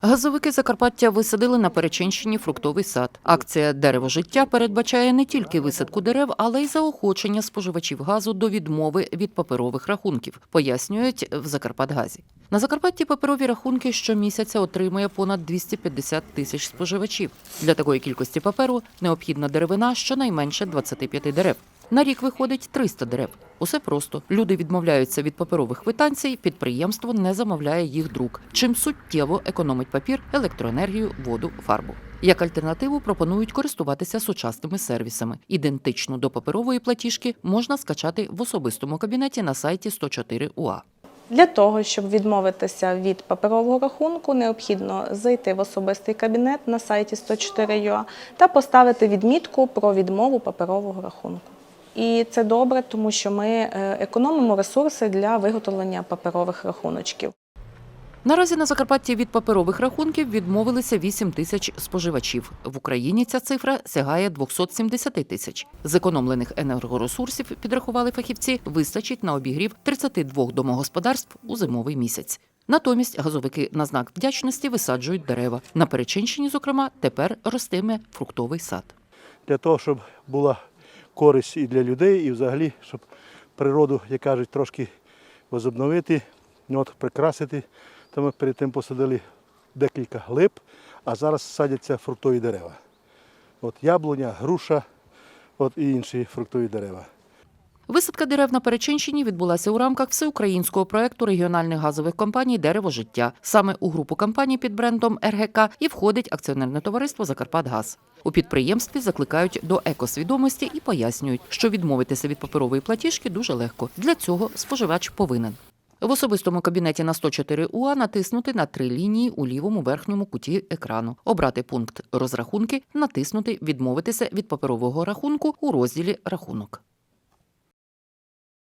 Газовики Закарпаття висадили на Перечинщині фруктовий сад. Акція Дерево життя передбачає не тільки висадку дерев, але й заохочення споживачів газу до відмови від паперових рахунків, пояснюють в Закарпатгазі. На Закарпатті паперові рахунки щомісяця отримує понад 250 тисяч споживачів. Для такої кількості паперу необхідна деревина щонайменше 25 дерев. На рік виходить 300 дерев. Усе просто. Люди відмовляються від паперових квитанцій, підприємство не замовляє їх друк, чим суттєво економить папір, електроенергію, воду, фарбу. Як альтернативу пропонують користуватися сучасними сервісами. Ідентично до паперової платіжки можна скачати в особистому кабінеті на сайті 104 УА. Для того, щоб відмовитися від паперового рахунку, необхідно зайти в особистий кабінет на сайті 104.ua та поставити відмітку про відмову паперового рахунку. І це добре, тому що ми е, економимо ресурси для виготовлення паперових рахуночків. Наразі на Закарпатті від паперових рахунків відмовилися 8 тисяч споживачів. В Україні ця цифра сягає 270 тисяч. Зекономлених енергоресурсів, підрахували фахівці, вистачить на обігрів 32 домогосподарств у зимовий місяць. Натомість газовики на знак вдячності висаджують дерева. На Перечинщині, зокрема, тепер ростиме фруктовий сад. для того, щоб була користь і для людей, і взагалі, щоб природу, як кажуть, трошки возобновити, ну, от, прикрасити. То ми перед тим посадили декілька глиб, а зараз садяться фруктові дерева. От яблуня, груша от, і інші фруктові дерева. Висадка дерев на Перечинщині відбулася у рамках всеукраїнського проекту регіональних газових компаній Дерево життя. Саме у групу компаній під брендом РГК і входить акціонерне товариство Закарпатгаз. У підприємстві закликають до екосвідомості і пояснюють, що відмовитися від паперової платіжки дуже легко. Для цього споживач повинен. В особистому кабінеті на 104 УА натиснути на три лінії у лівому верхньому куті екрану, обрати пункт розрахунки, натиснути Відмовитися від паперового рахунку у розділі Рахунок.